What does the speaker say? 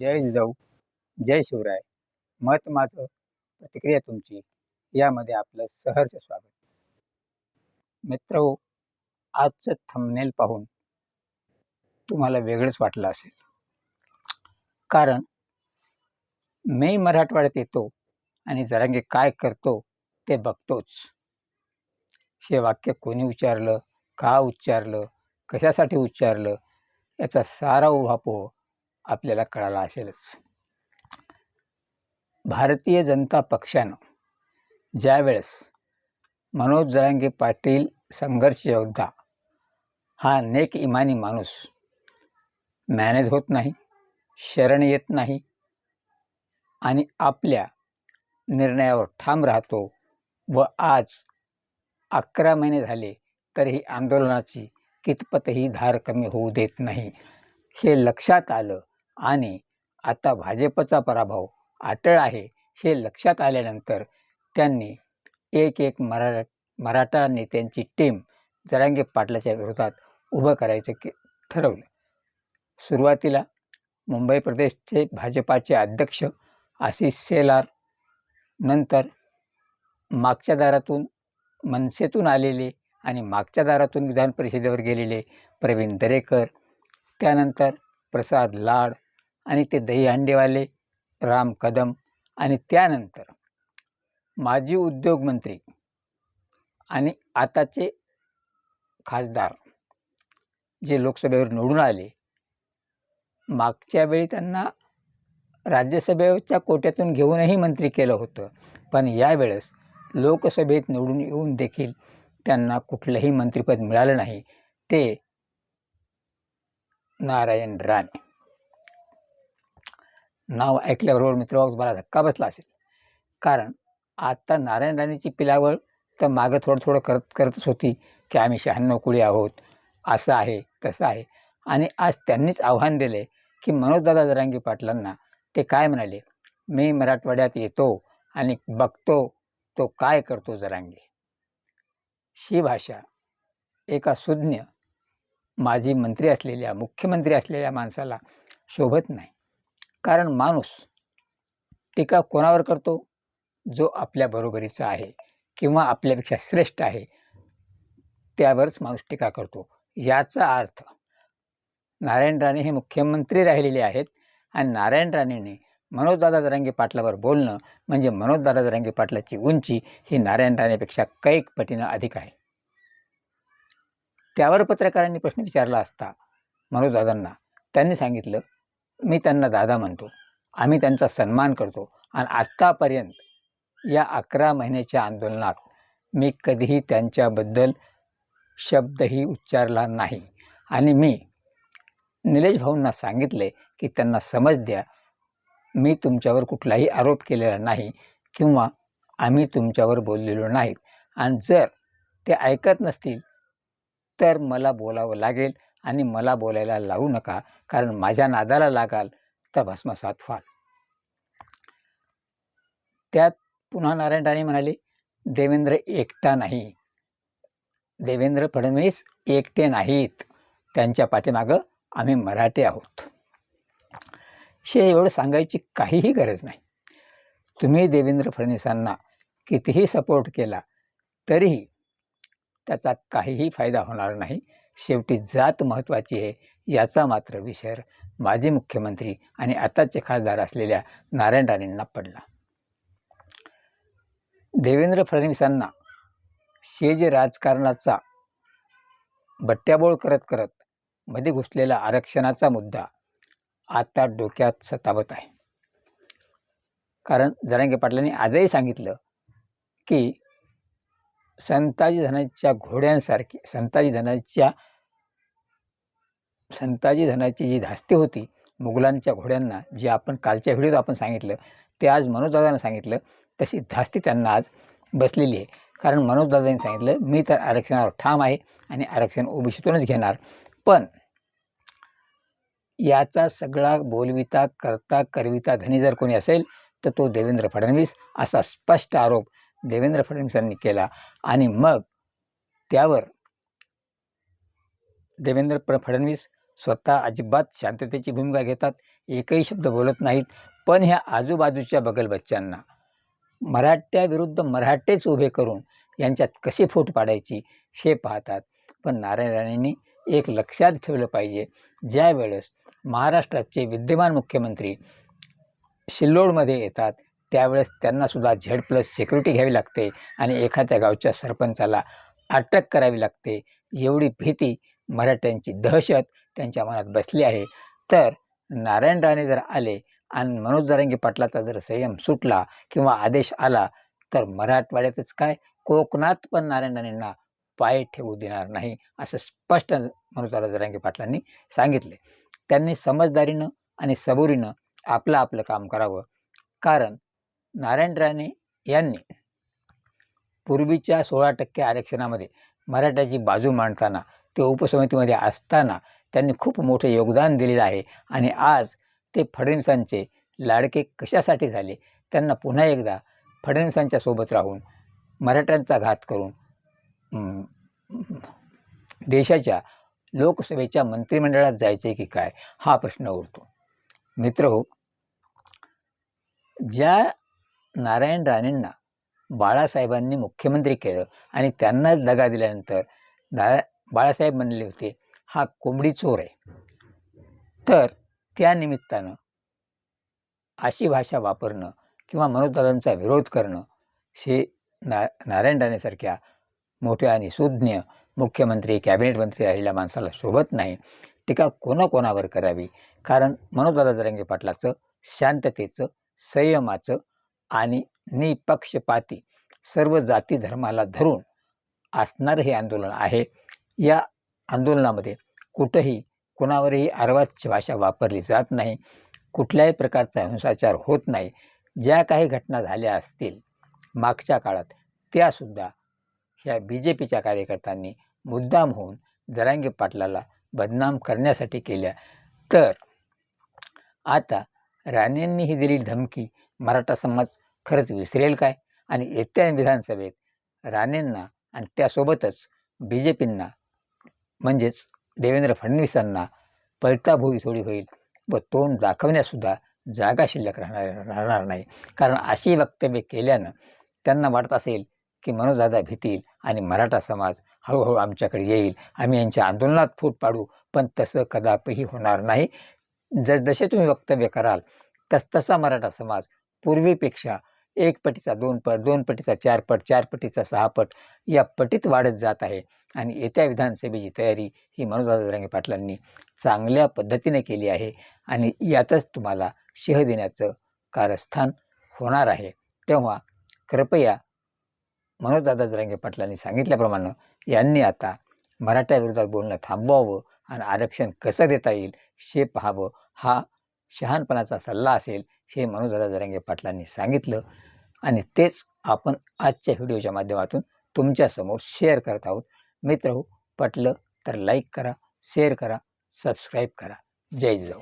जय जिजाऊ जय शिवराय. मत माझं प्रतिक्रिया तुमची यामध्ये आपलं सहर्ष स्वागत. मित्र हो, आजचं थंबनेल पाहून तुम्हाला वेगळंच वाटलं असेल. कारण मी मराठवाड्यात येतो आणि जरांगे काय करतो ते बघतोच. हे वाक्य कोणी उच्चारलं का उच्चारलं कशासाठी उच्चारलं याचा सारा उहापोह आपल्याला कळाला असेलच. भारतीय जनता पक्षानं ज्यावेळेस मनोज जरांगे पाटील संघर्ष योद्धा हा नेक इमानी माणूस मॅनेज होत नाही शरण येत नाही आणि आपल्या निर्णयावर ठाम राहतो व आज अकरा महिने झाले तरीही आंदोलनाची कितपतही धार कमी होऊ देत नाही हे लक्षात आलं आणि आता भाजपचा पराभव अटळ आहे हे लक्षात आल्यानंतर त्यांनी एक एक मरा मराठा नेत्यांची टीम जरांगे पाटलाच्या विरोधात उभं करायचं के ठरवलं. सुरुवातीला मुंबई प्रदेशचे भाजपाचे अध्यक्ष आशिष सेलार नंतर मागच्या दारातून मनसेतून आलेले आणि मागच्या दारातून विधान परिषदेवर गेलेले प्रवीण दरेकर त्यानंतर प्रसाद लाड आणि ते दहीहंडेवाले राम कदम आणि त्यानंतर माजी उद्योगमंत्री आणि आताचे खासदार जे लोकसभेवर निवडून आले मागच्या वेळी त्यांना राज्यसभेच्या कोट्यातून घेऊनही मंत्री केलं होतं. पण यावेळेस लोकसभेत निवडून येऊन देखील त्यांना कुठलंही मंत्रिपद मिळालं नाही. ते नारायण राणे. नाव ऐकल्याबरोबर मित्र मला धक्का बसला असेल. कारण आता नारायण राणेची पिलावळ तर मागं थोडं थोडं करत करतच होती की आम्ही शहाण्णव कुळी आहोत. असं आहे तसं आहे. आणि आज त्यांनीच आव्हान दिले की मनोजदादा जरांगी पाटलांना ते काय म्हणाले? मी मराठवाड्यात येतो आणि बघतो तो काय करतो जरांगी. ही भाषा एका सुज्ञ माजी मंत्री असलेल्या मुख्यमंत्री असलेल्या माणसाला शोभत नाही. कारण माणूस टीका कोणावर करतो? जो आपल्या बरोबरीचा आहे किंवा आपल्यापेक्षा श्रेष्ठ आहे त्यावरच माणूस टीका करतो. याचा अर्थ नारायण राणे हे मुख्यमंत्री राहिलेले आहेत आणि नारायण राणेने मनोजदादा जरांगे पाटलावर बोलणं म्हणजे मनोजदादा जरांगे पाटलाची उंची ही नारायण राणेपेक्षा कैक पटीनं अधिक आहे. त्यावर पत्रकारांनी प्रश्न विचारला असता मनोजदादांना त्यांनी सांगितलं मी त्यांना दादा म्हणतो. आम्ही त्यांचा सन्मान करतो. आणि आत्तापर्यंत या अकरा महिन्याच्या आंदोलनात मी कधीही त्यांच्याबद्दल शब्दही उच्चारला नाही. आणि मी निलेश भाऊंना सांगितले की त्यांना समज द्या मी तुमच्यावर कुठलाही आरोप केलेला नाही किंवा आम्ही तुमच्यावर बोललेलो नाहीत. आणि जर ते ऐकत नसतील तर मला बोलावं लागेल. आणि मला बोलायला लावू नका कारण माझ्या नादाला लागाल तर भस्मसात व्हाल. त्यात पुन्हा नारायण राणे म्हणाले देवेंद्र एकटा नाही. देवेंद्र फडणवीस एकटे नाहीत. त्यांच्या पाठीमागं आम्ही मराठे आहोत. शे एवढं सांगायची काहीही गरज नाही. तुम्ही देवेंद्र फडणवीसांना कितीही सपोर्ट केला तरीही त्याचा काहीही फायदा होणार नाही. शेवटी जात महत्त्वाची आहे याचा मात्र विसर माजी मुख्यमंत्री आणि आताचे खासदार असलेल्या नारायण राणेंना पडला. देवेंद्र फडणवीसांना शेज राजकारणाचा बट्ट्याबोळ करत करत मध्ये घुसलेला आरक्षणाचा मुद्दा आता डोक्यात सतावत आहे. कारण जरांगे पाटलांनी आजही सांगितलं की संताजी धनाच्या घोड्यांसारखी संताजी धनाच्या संताजी धनाची जी धास्ती होती मुघलांच्या घोड्यांना जे आपण कालच्या व्हिडिओत आपण सांगितलं ते आज मनोजदादांना सांगितलं तशी धास्ती त्यांना आज बसलेली आहे. कारण मनोजदादांनी सांगितलं मी तर आरक्षणावर ठाम आहे आणि आरक्षण ओबीसीतूनच घेणार. पण याचा सगळा बोलविता करता करविता धनी जर कोणी असेल तर तो देवेंद्र फडणवीस असा स्पष्ट आरोप देवेंद्र फडणवीसांनी केला. आणि मग त्यावर देवेंद्र फडणवीस स्वतः अजिबात शांततेची भूमिका घेतात एकही शब्द बोलत नाहीत. पण ह्या आजूबाजूच्या बगलबच्च्यांना मराठ्याविरुद्ध मराठेच उभे करून यांच्यात कशी फूट पाडायची हे पाहतात. पण नारायण राणेंनी एक लक्षात ठेवलं पाहिजे ज्या वेळेस महाराष्ट्राचे विद्यमान मुख्यमंत्री शिल्लोडमध्ये येतात त्यावेळेस त्यांनासुद्धा झेड प्लस सिक्युरिटी घ्यावी लागते आणि एखाद्या गावच्या सरपंचाला अटक करावी लागते. एवढी भीती मराठ्यांची दहशत त्यांच्या मनात बसली आहे. तर नारायण राणे जर आले आणि मनोज जरांगे पाटलाचा जर संयम सुटला किंवा आदेश आला तर मराठवाड्यातच काय? कोकणात पण नारायण राणेंना पाय ठेवू देणार नाही असं स्पष्ट मनोजदादा जरांगे पाटलांनी सांगितले. त्यांनी समजदारीनं आणि सबुरीनं आपलं आपलं काम करावं. कारण नारायण राणे यांनी पूर्वीच्या सोळा टक्के आरक्षणामध्ये मराठ्याची बाजू मांडताना ते उपसमितीमध्ये असताना त्यांनी खूप मोठे योगदान दिलेलं आहे. आणि आज ते फडणवीसांचे लाडके कशासाठी झाले? त्यांना पुन्हा एकदा फडणवीसांच्या सोबत राहून मराठ्यांचा घात करून देशाच्या लोकसभेच्या मंत्रिमंडळात जायचे की काय? हा प्रश्न उरतो. मित्र हो ज्या नारायण राणेंना बाळासाहेबांनी मुख्यमंत्री केलं आणि त्यांनाच दगा दिल्यानंतर नारा बाळासाहेब म्हणले होते हा कोंबडी चोर आहे. तर त्या निमित्तानं अशी भाषा वापरणं किंवा मनोदादांचा विरोध करणं हे ना नारायण राणेसारख्या मोठ्या आणि सुज्ञ मुख्यमंत्री कॅबिनेट मंत्री राहिलेल्या माणसाला शोभत नाही टीका कोणाकोणावर करावी? कारण मनोदादा जरंगे पाटलाचं शांततेचं संयमाचं आणि निपक्षपाती सर्व जाती धर्माला धरून असणारं हे आंदोलन आहे. या आंदोलनामध्ये कुठंही कुणावरही अर्वाच्य भाषा वापरली जात नाही. कुठल्याही प्रकारचा हिंसाचार होत नाही. ज्या काही घटना झाल्या असतील मागच्या काळात त्यासुद्धा ह्या बी जे पीच्या कार्यकर्त्यांनी मुद्दाम होऊन जरांगे पाटलाला बदनाम करण्यासाठी केल्या. तर आता राणेंनी ही दिलेली धमकी. मराठा समाज खरंच विसरेल काय? आणि येत्या विधानसभेत राणेंना आणि त्यासोबतच बी जे पींना म्हणजेच देवेंद्र फडणवीसांना पलटाभुई थोडी होईल व तोंड दाखवण्यासुद्धा जागा शिल्लक राहणार राहणार नाही. कारण अशी वक्तव्य केल्यानं त्यांना वाटत असेल की मनोजदादा भीतील आणि मराठा समाज हळूहळू आमच्याकडे येईल. आम्ही यांच्या आंदोलनात फूट पाडू पण तसं कदापिही होणार नाही. जस जसे तुम्ही वक्तव्य कराल तस तसा मराठा समाज पूर्वीपेक्षा एक पटीचा दोन पट दोन पटीचा चार पट चार पटीचा सहा पट या पटीत वाढत जात आहे. आणि येत्या विधानसभेची तयारी ही मनोजदादा जरांगे पाटलांनी चांगल्या पद्धतीने केली आहे. आणि यातच तुम्हाला शह देण्याचं कारस्थान होणार आहे. तेव्हा कृपया मनोजदादा जरांगे पाटलांनी सांगितल्याप्रमाणे यांनी आता मराठ्याविरोधात बोलणं थांबवावं आणि आरक्षण कसं देता येईल हे पाहावं हा शहाणपणाचा सल्ला असेल हे मनोजदादा जरांगे पाटलांनी सांगितलं आणि तेच आपण आजच्या व्हिडिओच्या माध्यमातून तुमच्यासमोर शेअर करत आहोत. मित्र हो पटलं तर लाईक करा शेअर करा सबस्क्राईब करा. जय जाऊ